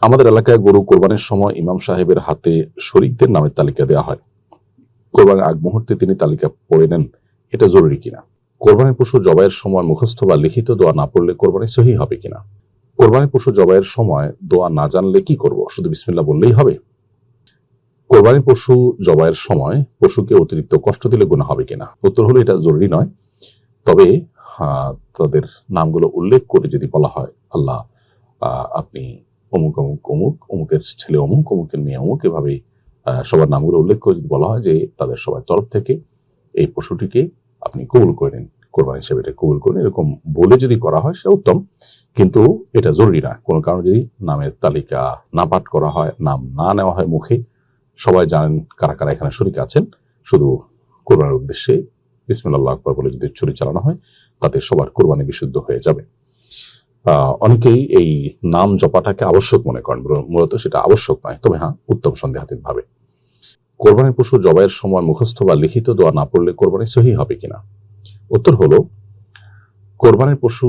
আমাদের এলাকায় গরু কোরবানির সময় ইমাম সাহেবের হাতে শরিকদের নামের তালিকা দেওয়া হয়। কোরবানির আগ মুহূর্তে তিনি তালিকা পড়ে নেন এটা জরুরি কিনা? কোরবানির পশু জবাইয়ের সময় মুখস্থ বা লিখিত দোয়া না পড়লে কোরবানি সহি হবে কিনা? কোরবানির পশু জবাইয়ের সময় দোয়া না জানলে কি করব? শুধু বিসমিল্লাহ বললেই হবে? কোরবানির পশু জবাইয়ের সময় পশুকে অতিরিক্ত কষ্ট দিলে গুণা হবে কিনা? উত্তর হলো এটা জরুরি নয়। তবে আহ, তাদের নামগুলো উল্লেখ করে যদি বলা হয় আল্লাহ আপনি অমুক অমুক অমুক, অমুকের ছেলে অমুক, অমুকের মেয়ে অমুক এভাবে সবার নামগুলো উল্লেখ করে যদি বলা হয় যে তাদের সবার তরফ থেকে এই পশুটিকে আপনি কবুল করে নিন। কোরবানি হিসেবে এটা কবুল করে এরকম বলে যদি করা হয় সেটা উত্তম, কিন্তু এটা জরুরি না। কোনো কারণে যদি নামের তালিকা না পাঠ করা হয়, নাম না নেওয়া হয় মুখে, সবাই জানেন কারা কারা এখানে শরিক আছেন। শুধু কোরবানির উদ্দেশ্যে বিসমিল্লাহ আকবর বলে যদি ছুরি চালানো হয়, তাতে সবার কোরবানি বিশুদ্ধ হয়ে যাবে। অনেকেই এই নাম জপাটাকে আবশ্যক মনে করেন মূলত সেটা আবশ্যক নয়। তবে হ্যাঁ উত্তম সন্দেহাতীত ভাবে। কোরবানির পশু জবাইয়ের সময় মুখস্থ বা লিখিত দোয়া না পড়লে কোরবানি সহি হবে কিনা? উত্তর হলো, কোরবানির পশু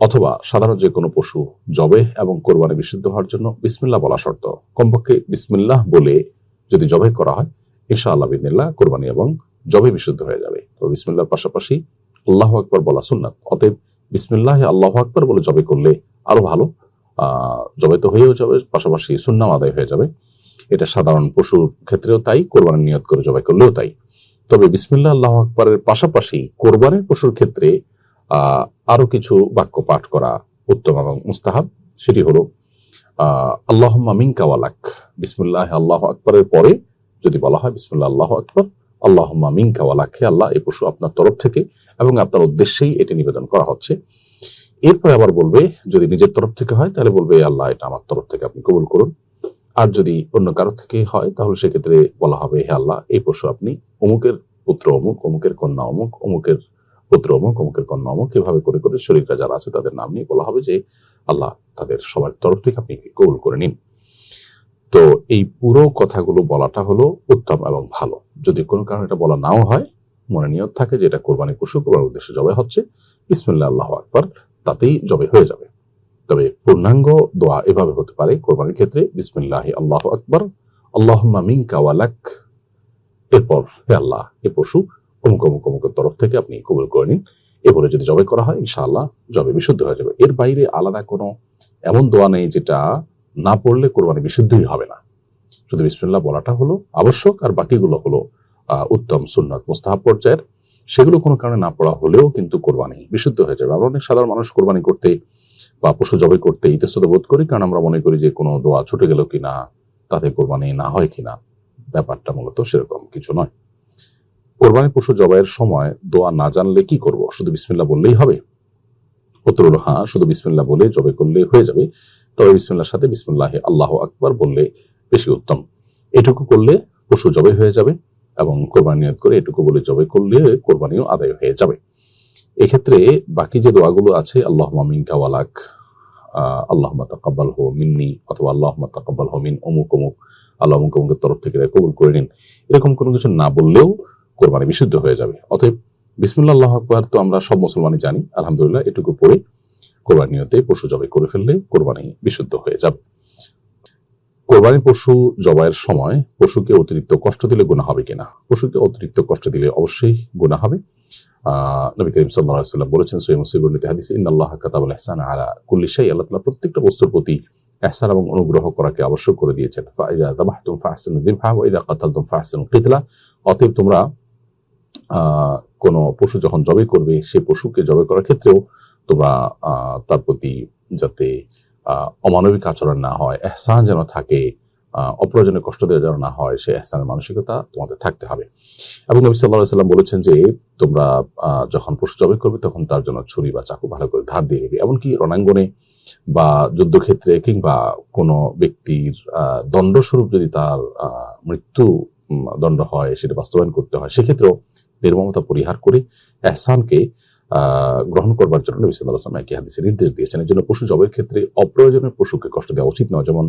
অথবা সাধারণ যে কোনো পশু জবে এবং কোরবানি বিশুদ্ধ হওয়ার জন্য বিসমিল্লাহ বলা শর্ত। কমপক্ষে বিসমিল্লাহ বলে যদি জবে করা হয় ইনশা আল্লাহ বিদিল্লাহ কোরবানি এবং জবে বিশুদ্ধ হয়ে যাবে। তো বিসমিল্লাহর পাশাপাশি আল্লাহ আকবর বলা সুন্নাত। অতএব বিসমিল্লাহ, আল্লাহ আকবর বলে জবে করলে আরও ভালো। জবে তো হয়েও যাবে, পাশাপাশি সুন্নাম আদায় হয়ে যাবে। এটা সাধারণ পশুর ক্ষেত্রেও তাই কোরবানের নিয়ত করে জবাই করলেও তাই। তবে বিসমিল্লাহ, আল্লাহ আকবরের পাশাপাশি কোরবানের পশুর ক্ষেত্রে আহ আরও কিছু বাক্য পাঠ করা উত্তম এবং মুস্তাহাব। সেটি হলো আল্লাহ মিঙ্কা ওয়ালাক বিসমুল্লাহ, আল্লাহ আকবরের পরে যদি বলা হয় বিসমুল্লাহ, আল্লাহ আকবর আল্লাহ মিঙ্কা ওয়ালাক হে আল্লাহ এই পশু আপনার তরফ থেকে এবং আপনার উদ্দেশ্যেই এটি নিবেদন করা হচ্ছে। এরপরে আবার বলবে, যদি নিজের তরফ থেকে হয়, তাহলে বলবে আল্লাহ, এটা আমার তরফ থেকে আপনি কবুল করুন। আর যদি অন্য কারও থেকে হয়, তাহলে সেক্ষেত্রে বলা হবে, হে আল্লাহ, এই পশু আপনি অমুকের পুত্র অমুক, অমুকের কন্যা অমুক, অমুকের পুত্র অমুক, অমুকের কন্যা অমুক, এভাবে করে করে শরীররা যারা আছে তাদের নাম নিয়ে বলা হবে যে, আল্লাহ তাদের সবার তরফ থেকে আপনি কবুল করে নিন। তো এই পুরো কথাগুলো বলাটা হলো উত্তম এবং ভালো। যদি কোনো কারণে এটা বলা নাও হয়, মনে নিয়ত থাকে যে এটা কোরবানি পশু কোরবানির উদ্দেশ্যে জবাই হচ্ছে, বিসমিল্লাহ, আল্লাহ আকবর, তাতেই জবে হয়ে যাবে। তবে পূর্ণাঙ্গ দোয়া এভাবে হতে পারে কোরবানির ক্ষেত্রে, বিসমিল্লাহ, আল্লাহ আকবর আল্লাহ মামিং ওয়ালাক এরপর হে আল্লাহ, এ পশু অমুক অমুক অমুকের তরফ থেকে আপনি কবুল করে নিন। এ যদি জবে করা হয়, ইনশাআল্লাহ জবে বিশুদ্ধ হয়ে যাবে। এর বাইরে আলাদা কোনো এমন দোয়া নেই যেটা না পড়লে কোরবানি বিশুদ্ধই হবে না। শুধু বিসমিল্লাহ বলাটা হলো আবশ্যক আর বাকিগুলো হলো উত্তম সুন্নত মুস্তাহাব পর্যায়ের। সেগুলো কোনো কারণে না পড়া হলেও কিন্তু কোরবানি বিশুদ্ধ হয়ে যাবে। আমরা অনেক সাধারণ মানুষ কোরবানি করতে বা পশু জবাই করতে ইতস্তত বোধ করি, কারণ আমরা মনে করি যে কোনো দোয়া ছুটে গেল কিনা, তাতে কোরবানি না হয় কিনা, ব্যাপারটা মূলত সেরকম কিছু নয়। কোরবানি পশু জবাইয়ের সময় দোয়া না জানলে কি করব? শুধু বিসমিল্লা বললেই হবে? উত্তর হলো হ্যাঁ শুধু বিসমিল্লা বলে জবে করলে হয়ে যাবে। তবে বিসমিল্লার সাথে বিসমিল্লাহ আল্লাহ আকবার বললে বেশি উত্তম। এটুকু করলে পশু জবে হয়ে যাবে এবং কোরবানি করে এটুকু বলে জবে করলে কোরবানিও আদায় হয়ে যাবে। এক্ষেত্রে বাকি যে দোয়াগুলো আছে আল্লাহ মামিন ওয়ালাক আল্লাহ তাকাব্বাল হো মিন্নি অথবা আল্লাহ তাকাব্বাল হো মিন অমুক অমুক, আল্লাহ অমুক অমুকের তরফ থেকে কবুল করে নিন। এরকম কোনো কিছু না বললেও কোরবানি বিশুদ্ধ হয়ে যাবে। অতএব বিসমুল্লাহ আকবার তো আমরা সব মুসলমানই জানি, আলহামদুলিল্লাহ, এটুকু পড়ে কোরবানি নিয়তে পশু জবাই করে ফেললে কোরবানি বিশুদ্ধ হয়ে যাবে। কোরবানি পশু জবাইয়ের সময় পশুকে অতিরিক্ত কষ্ট দিলে গুণা হবে কিনা? পশুকে অতিরিক্ত কষ্ট দিলে অবশ্যই গুণা হবে। নবী করিম বলেছেন হাদিসে, ইন্নাল্লাহ কাতাবাল ইহসান আলা আল্লাহ তাআলা প্রত্যেকটা বস্তুর প্রতি ইহসান এবং অনুগ্রহ করাকে আবশ্যক করে দিয়েছেন। কাতালতুম কিতলা অতএব তোমরা কোনো পশু যখন জবে করবে সেই পশুকে জবে করার ক্ষেত্রেও তোমরা তার প্রতি যাতে অমানবিক আচরণ না হয়, এহসান যেন থাকে অপ্রয়োজনে কষ্ট দেওয়া যেন না হয়, সে এহসানের মানসিকতা তোমাদের থাকতে হবে। এবং নবী সাল্লাহ সাল্লাম বলেছেন যে, তোমরা যখন পশু জবে করবে, তখন তার জন্য ছুরি বা চাকু ভালো করে ধার দিয়ে নেবে। এমনকি রণাঙ্গনে বা যুদ্ধক্ষেত্রে কিংবা কোনো ব্যক্তির দণ্ডস্বরূপ যদি তার মৃত্যু দণ্ড হয়, সেটা বাস্তবায়ন করতে হয়, সেক্ষেত্রেও নির্মমতা পরিহার করে এহসানকে গ্রহণ করবার জন্য নবী সাল্লাহ আসলাম একই হাদিসে নির্দেশ দিয়েছেন। এই জন্য পশু জবের ক্ষেত্রে অপ্রয়োজনীয় পশুকে কষ্ট দেওয়া উচিত নয়। যেমন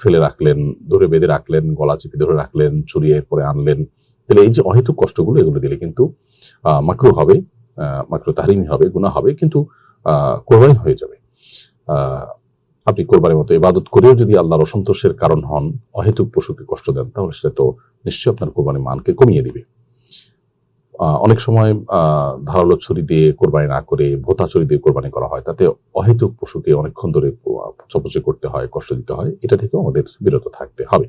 ফেলে রাখলেন, ধরে বেঁধে রাখলেন, গলা চিপে ধরে রাখলেন চুরিয়ে পরে আনলেন। তাহলে এই যে অহেতুক কষ্টগুলো এগুলো দিলে কিন্তু মাকরু হবে মাকরু তাহরিমি হবে গুণা হবে, কিন্তু কোরবানি হয়ে যাবে। আপনি কোরবানির মতো ইবাদত করেও যদি আল্লাহর অসন্তোষের কারণ হন, অহেতুক পশুকে কষ্ট দেন, তাহলে সেটা তো নিশ্চয়ই আপনার কোরবানির মানকে কমিয়ে দিবে। অনেক সময় ধারালো ছুরি দিয়ে কোরবানি না করে ভোতা ছুরি দিয়ে কোরবানি করা হয়। তাতে অহেতুক পশুকে অনেকক্ষণ ধরে চপচে করতে হয়, কষ্ট দিতে হয়। এটা থেকেও আমাদের বিরত থাকতে হবে।